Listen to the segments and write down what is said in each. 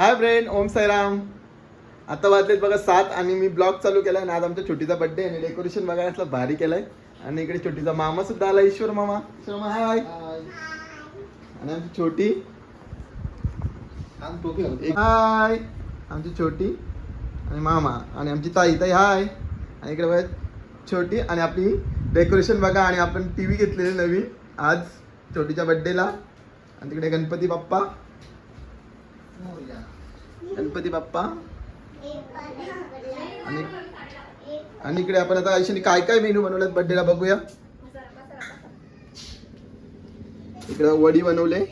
Hi friend Om Sairam. आता वाजलेत बघा सात आणि मी ब्लॉग चालू केलाय आणि आज आमच्या छोटीचा बर्थडे आणि डेकोरेशन बघा असला भारी केलाय. आणि इकडे छोटीचा मामा सुद्धा आला ईश्वर मामा. ईश्वर मामा हाय आणि आमची छोटी. हाय आमची छोटी आणि मामा. आणि आमची ताई ताई हाय आणि इकडे बघा छोटी आणि आपली डेकोरेशन बघा आणि आपण टी व्ही घेतलेली नवीन. आज छोटीच्या बर्थडेला आणि तिकडे गणपती बाप्पा. गणपती बाप्पा. आणि आणि इकडे आपण आता आयुष्याने काय काय मेनू बनवलेत बर्थडेला बघूया. इकडे वडी बनवले.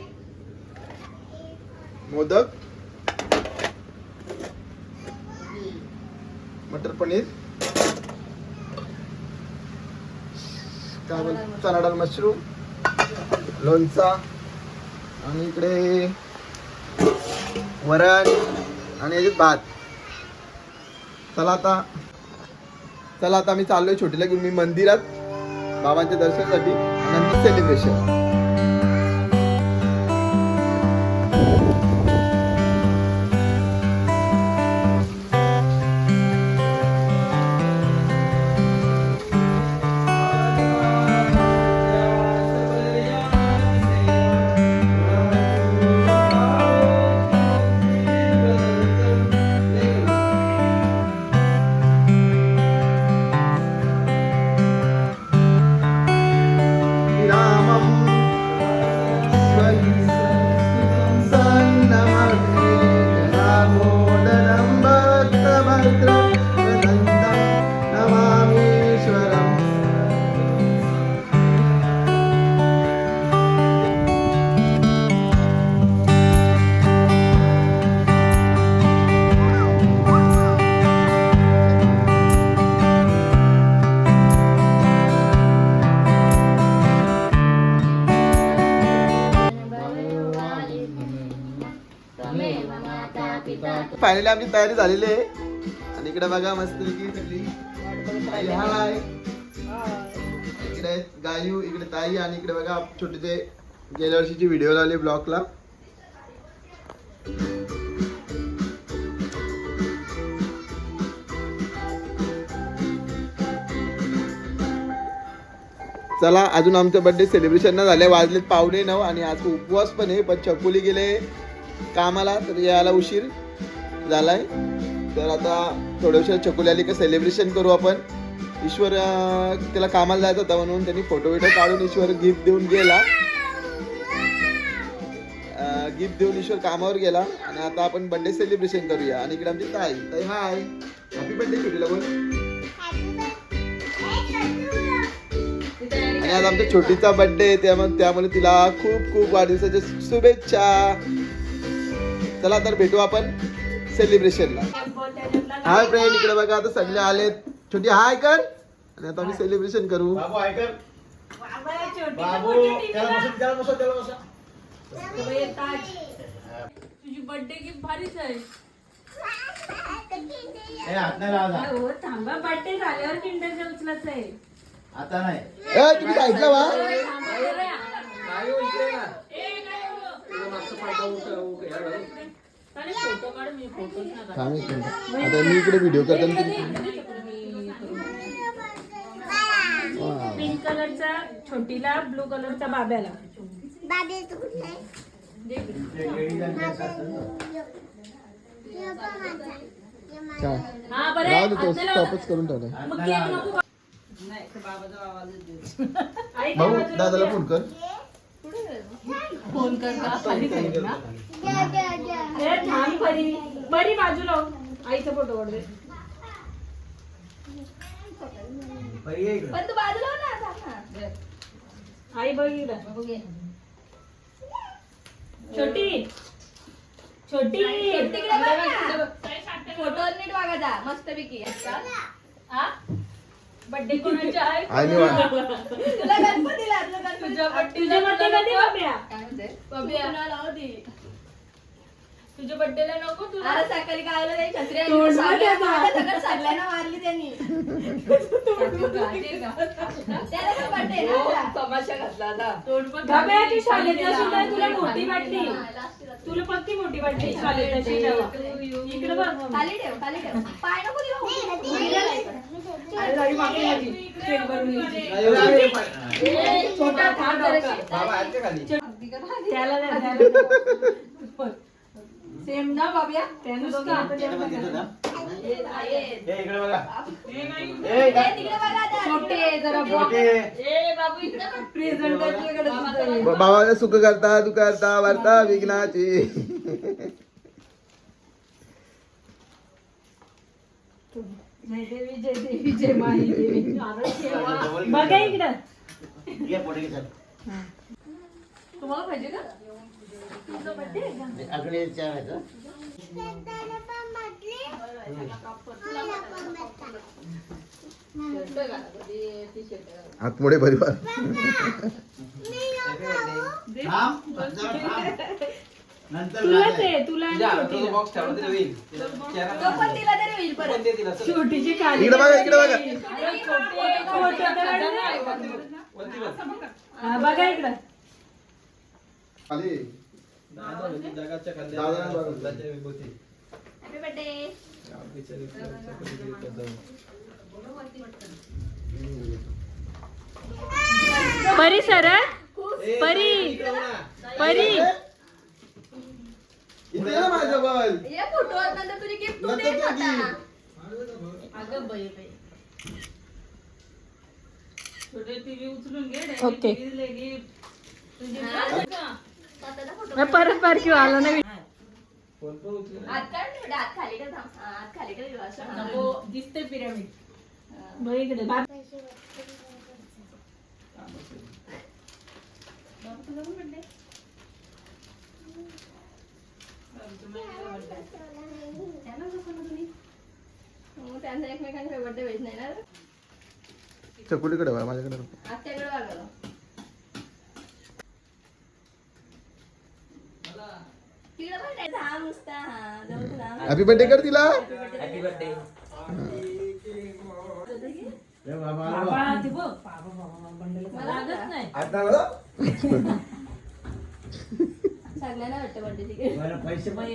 मोदक. मटर पनीर. काय चना मशरूम. लोणचा. आणि इकडे वरण. आणि याच्यात भात. चला आता चला आता आम्ही चाललोय छोटीला घेऊन. मी मंदिरात बाबांच्या दर्शनासाठी आणि नंतर सेलिब्रेशन फायनली आमची तयारी झालेली आहे. आणि इकडे बघा मस्त सगळी हाय. इकडे गायू इकडे ताई आणि इकडे बघा छोटे ते गेल्या वर्षीची व्हिडिओ लावली ब्लॉगला. चला अजून आमचं बर्थडे सेलिब्रेशन न झाले वाजलेत पावणे नऊ आणि आज उपवास पण आहे पण चकुली गेले कामाला तर यायला उशीर. झालाय. तर आता थोड्याशा चकुली आली का सेलिब्रेशन करू आपण. ईश्वर त्याला कामाला जायचं होता म्हणून त्यांनी फोटो बिटो काढून ईश्वर गिफ्ट देऊन गेला. गिफ्ट देऊन ईश्वर कामावर गेला. आणि आता आपण बर्थडे सेलिब्रेशन करूया. आणि इकडे आमची ताई. ताई हाय हॅपी बर्थडे छोटीला बोल आणि आज आमच्या छोटीचा बर्थडे त्यामुळे त्यामुळे तिला खूप खूप वाढदिवसाच्या शुभेच्छा. चला तर भेटू आपण. सेलिब्रेशनला हाय फ्रेंड इकडे बघा आता सगळे आलेत. छोटी हाय कर. आणि आता आम्ही सेलिब्रेशन करू. बाबू ऐकर बाबू त्याला बसा त्याला बसा त्याला बसा. तुझी बर्थडे गिफ्ट भारीच आहे. हो थांबा बर्थडे झाल्यावर किंडरच्या उचलाच आहे. आता नाही. ए तुम्ही ऐकलं वा आता मी इकडे व्हिडिओ करताना. पिंक कलरचा छोटीला ब्लू कलरचा बाब्याला. काय हा बरं. राहू दे तो चला. स्टॉपच करून ठेवलाय मग केक नको बा- आई भाऊ दादाला फोन कर. फोन कर का? खाली जाईल ना? ए, थांब बरी बरी बाजूला हो. आईचा फोटो काढ दे परी ये इकडं. पण तू बाजूला हो ना. आई बघ इकडं. छोटी छोटी फोटो नीट वागायचा मस्त पैकी बर्थडे कोणाचा आहे वा तुला गणपतीला तुला गणपतीला तुझ्या बर्थडे कधी बाब्या काय म्हणते? बबिया. होती तुझ्या बर्थडेला नको तुला. अरे सकाळी काय आलं नाही छत्री आणली. तोंडमध्ये माझ्या सगळ्या सगळ्यांना मारली त्यांनी. त्याला पण birthday ना आता. तमाशा घातला आता. गप्या, ती शाळेतला सुद्धा तुला मोठी वाटली. तुला पक्की मोठी वाटली शाळेतला. इकडे बघ खाली ठेव. खाली ठेव. पाय नको देऊ. सेम ना बाब्या. बाबा सुख करता तू करता वार्ता विघ्नाची. जय देवी जय देवी जय माही देवी. अरे देवा. बघा इकडं. ये, पोटे घे, चल. तुम्हाला पाहिजे का? अजून एक चहा घ्यायचा. आतमुळे परिवार. थांब, थांब, थांब. नंतर तुलाच लागाय. आहे तुला आणि छोटीला. बॉक्स ठेवला तरी होईल तो पण दिला तरी होईल परत पण ते दिला चल. छोटीची काळी इकडे बघा, इकडे बघा. अरे छोटे, छोटे तर नाही. वरती बघ. हा, बघा इकडं खाली दादा जगाच्या दादा कल्याणात बरोबर. स्वतःच्या विभूती. हॅपी बर्थडे गाव बिचारी स्वतःच्या कधी करतो. परी सरळ ए, परी. इकडे बघा. परी इथे ये ना माझ्याजवळ ये फोटो नंतर तुझी गिफ्ट तू नंतर दे तुझी आता. ओके स्वतःचा photo. परत परत किंवा आला नाही फोन पण उचलू नका. हात काढ ठेव, हात खाली कर थांब. हा, हात खाली कर ठेव, असं. हा. दिसते पिरामिड बघ इकडे बाप? त्यांचा एकमेकांकडे बर्थडे वेळ नाही ना चकुलीकडे बघा माझ्याकडे. आत्याकडे हा. हॅपी बर्थडे कर तिला हॅपी बर्थडे बाबा. बाबा बाबा बाबा वाटतं बर्थडे तिकडे बरं, पैसे पण-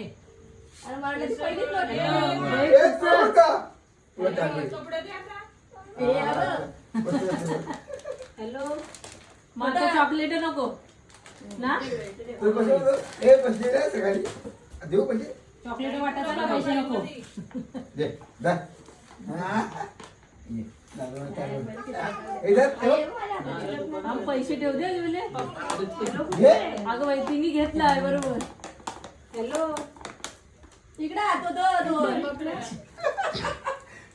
मला पहिलीच का? हे हॅलो माझं चॉकलेट नको ना तू पैसे देतो? ए, पैसे दे सकाळी. देऊ पैसे चॉकलेट वाटायला पैसे नको दे जा. हा. ये. दादा, दादा. ए, जा, ठेव. पैसे ठेव दे. अगं बाई तिने घेतलाय बरोबर. हॅलो इकडे होतो दोन.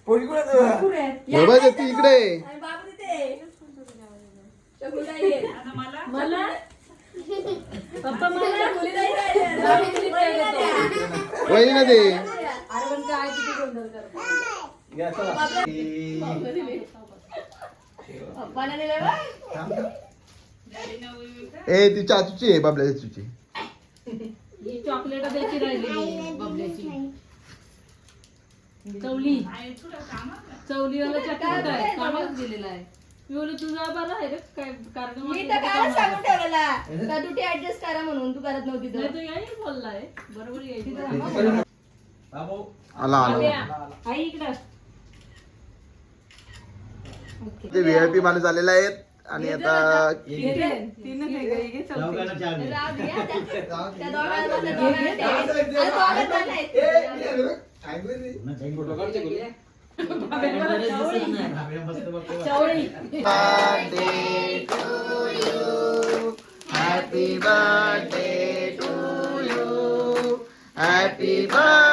कुठे ती इकडे तिथे. मला? पप्पा मला शकुनताई आहे. बाबू तिथे वहिनीला द्या. वहिनीला दे अरे पण काय किती गोंधळ करतो. ए ती चाचूची आहे बाबल्या चाचूची. ही चॉकलेट द्यायची राहिली. बबल्याची. चवली. चवलीवाला चॉकलेट आहे. दिलेला आहे. मी बोलू तुझा बरा आहे रे काय कार्यक्रम मी तर तर कालच कामाला. सांगून ठेवलेला. का ड्युटी ऍडजस्ट करा म्हणून? तू करत नव्हती तर. तो याही बोललाय. बरोबर यायची बाबू. आला आला. आई इकडं. ओके ते व्हीआयपी माणूस आलेला आहेत. आणि आता चौघांना चहा दे. राहू दे हा,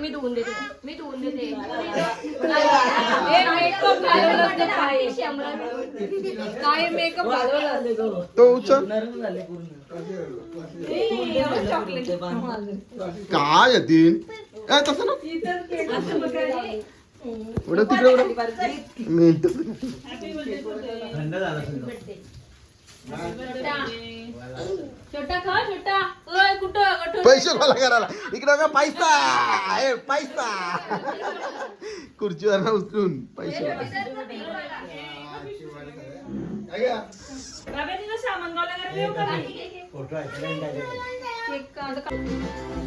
मी धुवून देते मी धुवून देते काय मेकअप घालवलाच तो. उचल ए, काय तीन ए, तसं ना असं तिकडे उडं मिनिट थंड झाला छोटा खा छोटा. पैसे गोळा करायला. इकडे बघा पैसा. ए पैसा. खुर्चीवर उचलून पैसे.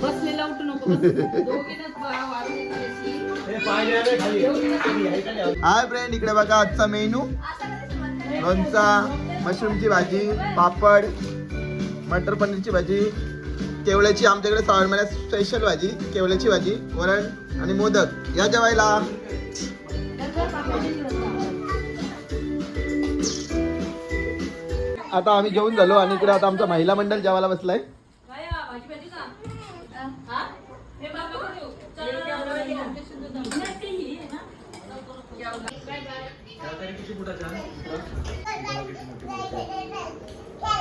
बसलेला उठू नको. हे. हाय फ्रेंड इकडे बघा आजचा मेनू. लोणचा मशरूमची भाजी पापड मटर पनीरची भाजी केवळ्याची आमच्याकडे श्रावण महिन्यात स्पेशल भाजी केवळ्याची भाजी वरण आणि मोदक. या जेवायला. आता आम्ही जेवून झालो आणि इकडे आता आमचा महिला मंडळ जेवायला बसलाय. आहे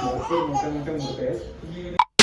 मोठे मोठे मोठे आहेत